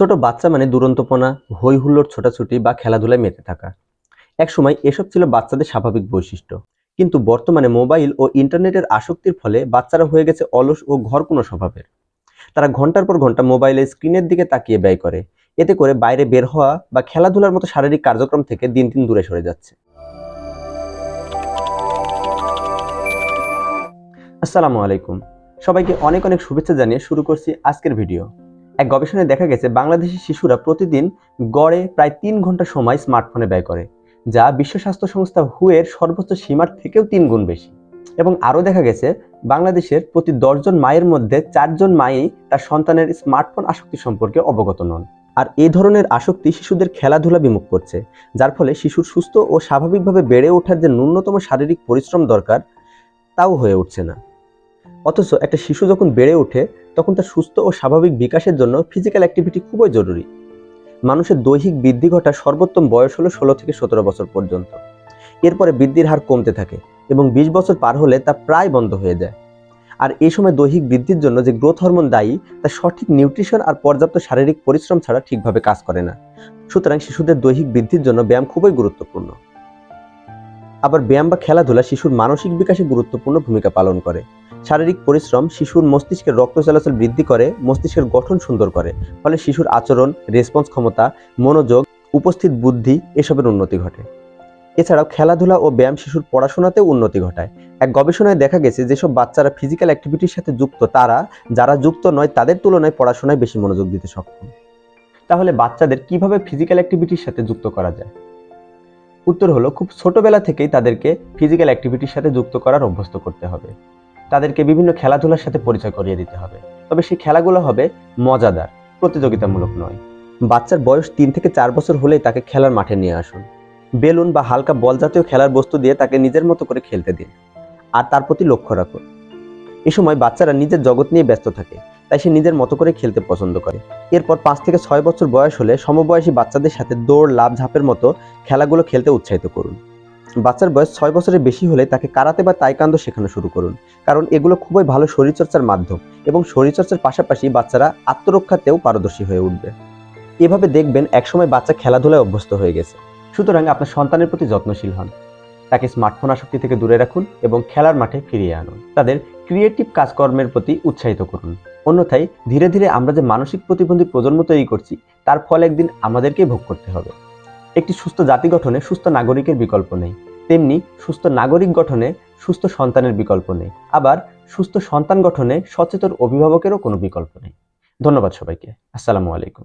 ছোট বাচ্চা মানে দুরন্তপনা হই হুল্লোড় ছোটাছুটি বা খেলাধুলায় মেতে থাকা। একসময় এসব ছিল বাচ্চাদের স্বাভাবিক বৈশিষ্ট্য। কিন্তু বর্তমানে মোবাইল ও ইন্টারনেটের আসক্তির ফলে বাচ্চারা হয়ে গেছে অলস ও ঘর কোনো স্বভাবের। তারা ঘণ্টার পর ঘণ্টা মোবাইলে স্ক্রিনের দিকে তাকিয়ে ব্যয় করে। এতে করে বাইরে বের হওয়া বা খেলাধুলার মতো শারীরিক কার্যক্রম থেকে দিন দিন দূরে সরে যাচ্ছে। আসসালামু আলাইকুম। সবাইকে অনেক অনেক শুভেচ্ছা জানিয়ে শুরু করছি আজকের ভিডিও। এক গবেষণায় দেখা গেছে বাংলাদেশের শিশুরা প্রতিদিন গড়ে প্রায় তিন ঘণ্টা সময় স্মার্টফোনে ব্যয় করে, যা বিশ্ব স্বাস্থ্য সংস্থা হুয়ের সর্বোচ্চ সীমার থেকেও তিন গুণ বেশি। এবং আরও দেখা গেছে, বাংলাদেশের প্রতি দশজন মায়ের মধ্যে চারজন মাই তার সন্তানের স্মার্টফোন আসক্তি সম্পর্কে অবগত নন। আর এই ধরনের আসক্তি শিশুদের খেলাধুলা বিমুখ করছে, যার ফলে শিশুর সুস্থ ও স্বাভাবিকভাবে বেড়ে ওঠার যে ন্যূনতম শারীরিক পরিশ্রম দরকার, তাও হয়ে উঠছে না। অথচ একটা শিশু যখন বেড়ে ওঠে তখন তার সুস্থ ও স্বাভাবিক বিকাশের জন্য ফিজিক্যাল অ্যাক্টিভিটি খুবই জরুরি। মানুষের দৈহিক বৃদ্ধি ঘটা সর্বোত্তম বয়স হলো ষোলো থেকে সতেরো বছর পর্যন্ত। এরপরে বৃদ্ধির হার কমতে থাকে এবং বিশ বছর পার হলে তা প্রায় বন্ধ হয়ে যায়। আর এই সময় দৈহিক বৃদ্ধির জন্য যে গ্রোথ হরমোন দায়ী, তা সঠিক নিউট্রিশন আর পর্যাপ্ত শারীরিক পরিশ্রম ছাড়া ঠিকভাবে কাজ করে না। সুতরাং শিশুদের দৈহিক বৃদ্ধির জন্য ব্যায়াম খুবই গুরুত্বপূর্ণ। আবার ব্যায়াম বা খেলাধুলা শিশুর মানসিক বিকাশে গুরুত্বপূর্ণ ভূমিকা পালন করে। শারীরিক পরিশ্রম শিশুর মস্তিষ্কের রক্ত চলাচল বৃদ্ধি করে, মস্তিষ্কের গঠন সুন্দর করে। ফলে শিশুর আচরণ রেসপন্স ক্ষমতা, মনোযোগ, উপস্থিত বুদ্ধি এসবের উন্নতি ঘটে। এছাড়াও খেলাধুলা ও ব্যায়াম শিশুর পড়াশোনাতেও উন্নতি ঘটায়। এক গবেষণায় দেখা গেছে যেসব বাচ্চারা ফিজিক্যাল অ্যাক্টিভিটির সাথে যুক্ত, তারা যারা যুক্ত নয়, তাদের তুলনায় পড়াশোনায় বেশি মনোযোগ দিতে সক্ষম। তাহলে বাচ্চাদের কীভাবে ফিজিক্যাল অ্যাক্টিভিটির সাথে যুক্ত করা যায়? উত্তর হলো, খুব ছোটবেলা থেকেই তাদেরকে ফিজিক্যাল অ্যাক্টিভিটির সাথে যুক্ত করার অভ্যস্ত করতে হবে। তাদেরকে বিভিন্ন খেলাধুলার সাথে পরিচয় করিয়ে দিতে হবে। তবে সেই খেলাগুলো হবে মজাদার, প্রতিযোগিতামূলক নয়। বাচ্চার বয়স তিন থেকে চার বছর হলেই তাকে খেলার মাঠে নিয়ে আসুন। বেলুন বা হালকা বল জাতীয় খেলার বস্তু দিয়ে তাকে নিজের মতো করে খেলতে দিন। আর তার প্রতি লক্ষ্য রাখুন। এ সময় বাচ্চারা নিজের জগৎ নিয়ে ব্যস্ত থাকে, তাই সে নিজের মতো করে খেলতে পছন্দ করে। এরপর পাঁচ থেকে ছয় বছর বয়স হলে সমবয়সী বাচ্চাদের সাথে দৌড় লাভ ঝাঁপের মতো খেলাগুলো খেলতে উৎসাহিত করুন। বাচ্চার বয়স ছয় বছরের বেশি হলে তাকে কারাতে বা তাইকান্দ শেখানো শুরু করুন। কারণ এগুলো খুবই ভালো শরীরচর্চার মাধ্যম এবং শরীরচর্চার পাশাপাশি বাচ্চারা আত্মরক্ষাতেও পারদর্শী হয়ে উঠবে। এভাবে দেখবেন একসময় বাচ্চা খেলাধুলায় অভ্যস্ত হয়ে গেছে। সুতরাং আপনার সন্তানের প্রতি যত্নশীল হন। তাকে স্মার্টফোন আসক্তি থেকে দূরে রাখুন এবং খেলার মাঠে ফিরিয়ে আনুন। তাদের ক্রিয়েটিভ কাজকর্মের প্রতি উৎসাহিত করুন। অন্যথায় ধীরে ধীরে আমরা যে মানসিক প্রতিবন্ধী প্রজন্ম তৈরি করছি, তার ফল একদিন আমাদেরকেই ভোগ করতে হবে। একটি সুস্থ জাতি গঠনে সুস্থ নাগরিকের বিকল্প নেই। তেমনি সুস্থ নাগরিক গঠনে সুস্থ সন্তানের বিকল্প নেই। আবার সুস্থ সন্তান গঠনে সচেতন অভিভাবকেরও কোনো বিকল্প নেই। ধন্যবাদ সবাইকে। আসসালামু আলাইকুম।